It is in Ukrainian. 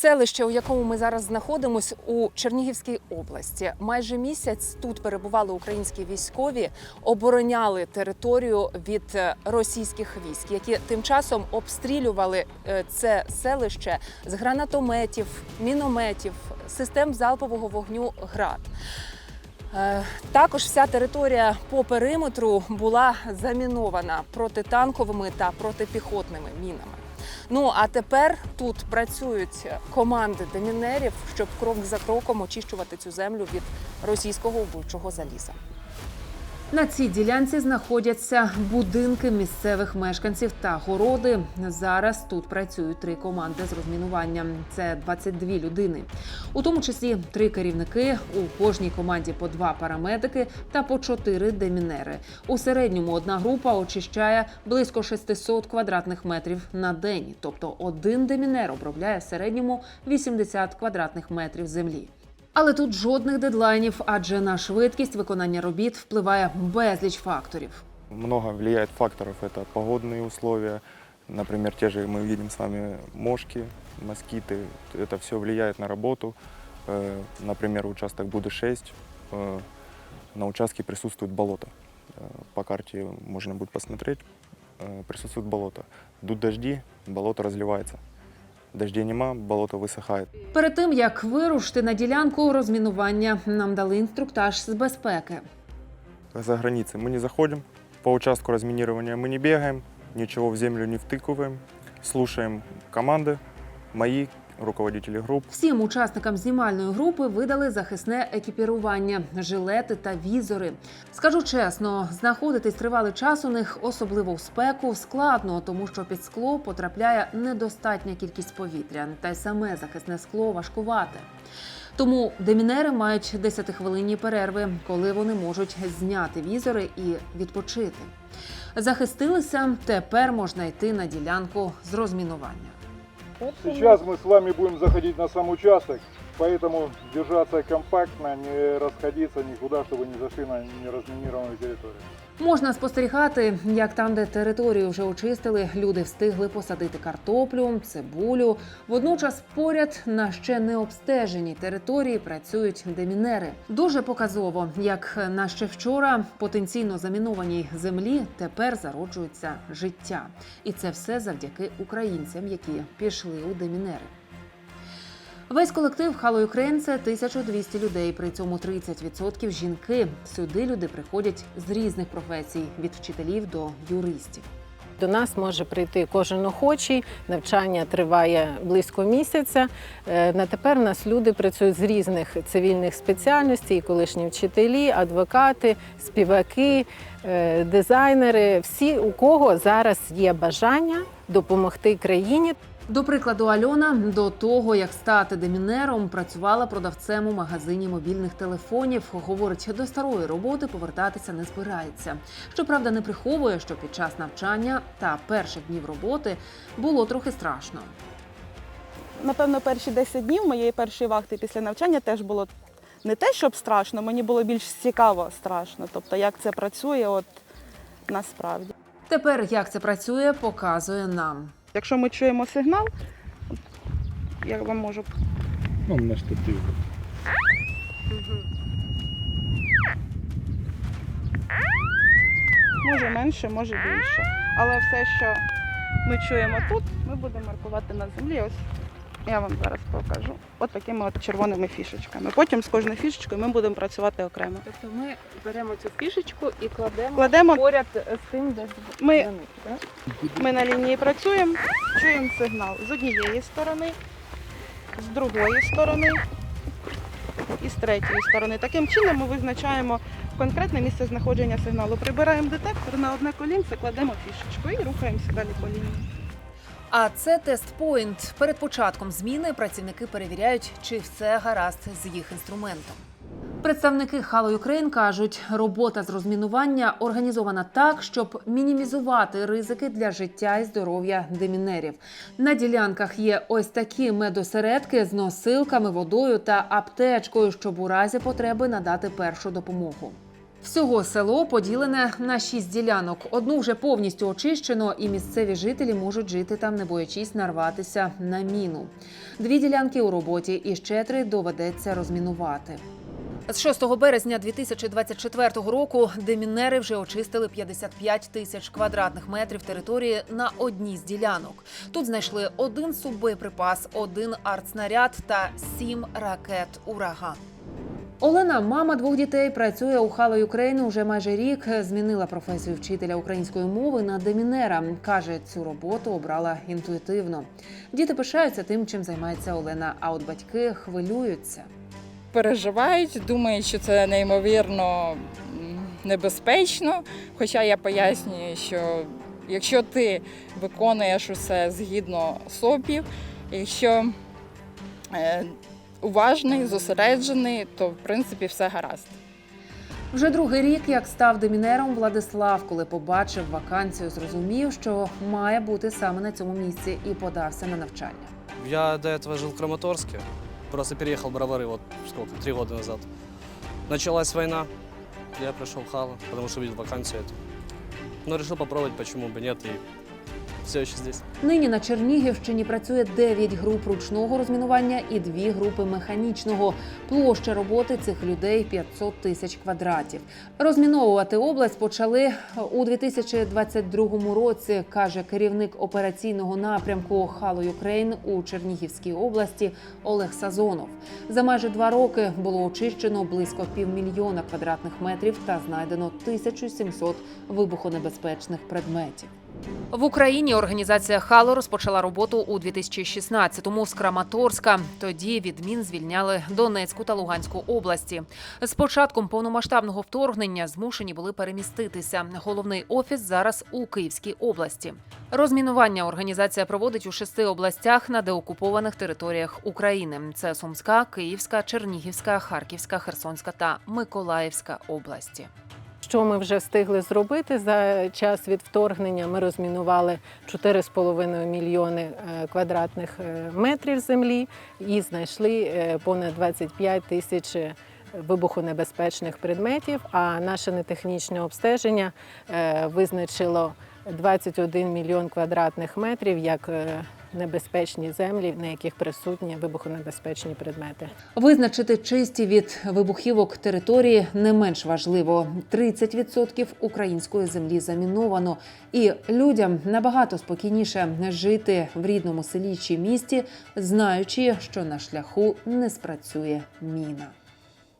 Селище, у якому ми зараз знаходимось, у Чернігівській області. Майже місяць тут перебували українські військові, обороняли територію від е, російських військ, які тим часом обстрілювали е, це селище з гранатометів, мінометів, систем залпового вогню ГРАД. Е, Також вся територія по периметру була замінована протитанковими та протипіхотними мінами. Ну а тепер тут працюють команди демінерів, щоб крок за кроком очищувати цю землю від російського вбивчого заліза. На цій ділянці знаходяться будинки місцевих мешканців та городи. Зараз тут працюють три команди з розмінування. Це 22 людини, у тому числі три керівники. У кожній команді по два парамедики та по чотири демінери. У середньому одна група очищає близько 600 квадратних метрів на день. Тобто один демінер обробляє в середньому 80 квадратних метрів землі. Але тут жодних дедлайнів, адже на швидкість виконання робіт впливає безліч факторів. Много влияет факторов. Это погодные условия, например, те же мы видим с вами мошки, москиты. Это все влияет на работу. Э, Например, участок Буды 6, э, на участке присутствует болото. Э, По карте можно будет посмотреть, э, присутствует болото. Идут дожди, болото разливается. Дождей нема, болото высыхает. Перед тим як вирушити на ділянку розмінування, нам дали інструктаж з безпеки. За границей мы не заходим, по участку разминирования мы не бегаем, ничего в землю не втыкиваем, слушаем команды, мои, руководители групп. Всім учасникам знімальної групи видали захисне екіпірування, жилети та візори. Скажу чесно, знаходитись тривалий час у них, особливо в спеку, складно, тому що під скло потрапляє недостатня кількість повітря, та й саме захисне скло важкувате. Тому демінери мають 10-хвилинні перерви, коли вони можуть зняти візори і відпочити. Захистилися, тепер можна йти на ділянку з розмінування. Сейчас мы с вами будем заходить на сам участок, поэтому держаться компактно, не расходиться никуда, чтобы не зашли на неразминированную территорию. Можна спостерігати, як там, де територію вже очистили, люди встигли посадити картоплю, цибулю. Водночас поряд на ще не обстеженій території працюють демінери. Дуже показово, як на ще вчора потенційно замінованій землі тепер зароджується життя, і це все завдяки українцям, які пішли у демінери. Весь колектив Halo Ukraine – це 1200 людей. При цьому 30% жінки. Сюди люди приходять з різних професій від вчителів до юристів. До нас може прийти кожен охочий. Навчання триває близько місяця. Е, На тепер у нас люди працюють з різних цивільних спеціальностей, колишні вчителі, адвокати, співаки, е, дизайнери. Всі, у кого зараз є бажання допомогти країні. До прикладу, Альона до того, як стати демінером, працювала продавцем у магазині мобільних телефонів. Говорить, до старої роботи повертатися не збирається. Щоправда, не приховує, що під час навчання та перших днів роботи було трохи страшно. Напевно, перші 10 днів моєї першої вахти після навчання теж було не те, щоб страшно, мені було більш цікаво страшно. Тобто, як це працює, от насправді. Тепер як це працює, показує нам. Якщо ми чуємо сигнал, я вам можу Ну, на штативе. може менше, може більше. Але все, що ми чуємо тут, ми будемо маркувати на землі. Ось я вам зараз покажу. От такими от червоними фішечками. Потім з кожною фішечкою ми будемо працювати окремо. Тобто ми беремо цю фішечку і кладемо Кладемо, поряд з тим, де ми, ми на лінії працюємо, чуємо сигнал з однієї сторони, з другої сторони і з третьої сторони. Таким чином ми визначаємо конкретне місце знаходження сигналу. Прибираємо детектор на одне колінце, кладемо фішечку і рухаємося далі по лінії. А це тест-пойнт. Перед початком зміни працівники перевіряють, чи все гаразд з їх інструментом. Представники Halo Ukraine кажуть, робота з розмінування організована так, щоб мінімізувати ризики для життя і здоров'я демінерів. На ділянках є ось такі медосередки з носилками, водою та аптечкою, щоб у разі потреби надати першу допомогу. Всього село поділене на шість ділянок. Одну вже повністю очищено, і місцеві жителі можуть жити там, не боячись нарватися на міну. Дві ділянки у роботі, і ще три доведеться розмінувати. З 6 березня 2024 року демінери вже очистили 55 тисяч квадратних метрів території на одній з ділянок. Тут знайшли один суббоєприпас, один артснаряд та сім ракет ураган. Олена, мама двох дітей, працює у Хало Україну вже майже рік. Змінила професію вчителя української мови на демінера. каже, цю роботу обрала інтуїтивно. Діти пишаються тим, чим займається Олена. А от батьки хвилюються. переживають, думають, що це неймовірно небезпечно. Хоча я пояснюю, що якщо ти виконуєш усе згідно СОПів, якщо е, уважний, зосереджений, то в принципі все гаразд. Вже другий рік, як став демінером, Владислав, коли побачив вакансію, зрозумів, що має бути саме на цьому місці і подався на навчання. Я до этого жил в Краматорске, просто переехал в Бровары вот сколько, три года назад. Началась война, я пришел в Хало, потому что увидел вакансию эту. Но решил попробовать, почему бы нет, и все еще здесь. Нині на Чернігівщині працює 9 груп ручного розмінування і 2 групи механічного. Площа роботи цих людей 500 тисяч квадратів. Розміновувати область почали у 2022 році, каже керівник операційного напрямку Хало Юкрейн у Чернігівській області Олег Сазонов. За майже два роки було очищено близько півмільйона квадратних метрів та знайдено 1700 вибухонебезпечних предметів. В Україні організація Хало розпочала роботу у 2016-му з Краматорська. Тоді відмін звільняли Донецьку та Луганську області. З початком повномасштабного вторгнення змушені були переміститися. Головний офіс зараз у Київській області. Розмінування організація проводить у шести областях на деокупованих територіях України: це Сумська, Київська, Чернігівська, Харківська, Херсонська та Миколаївська області. Що ми вже встигли зробити за час від вторгнення? Ми розмінували 4,5 мільйони е, квадратних е, метрів землі і знайшли е, понад 25 тисяч вибухонебезпечних предметів. А наше нетехнічне обстеження визначило 21 мільйон квадратних метрів як небезпечні землі, на яких присутні вибухонебезпечні предмети. Визначити чисті від вибухівок території не менш важливо. 30% української землі заміновано, і людям набагато спокійніше жити в рідному селі чи місті, знаючи, що на шляху не спрацює міна.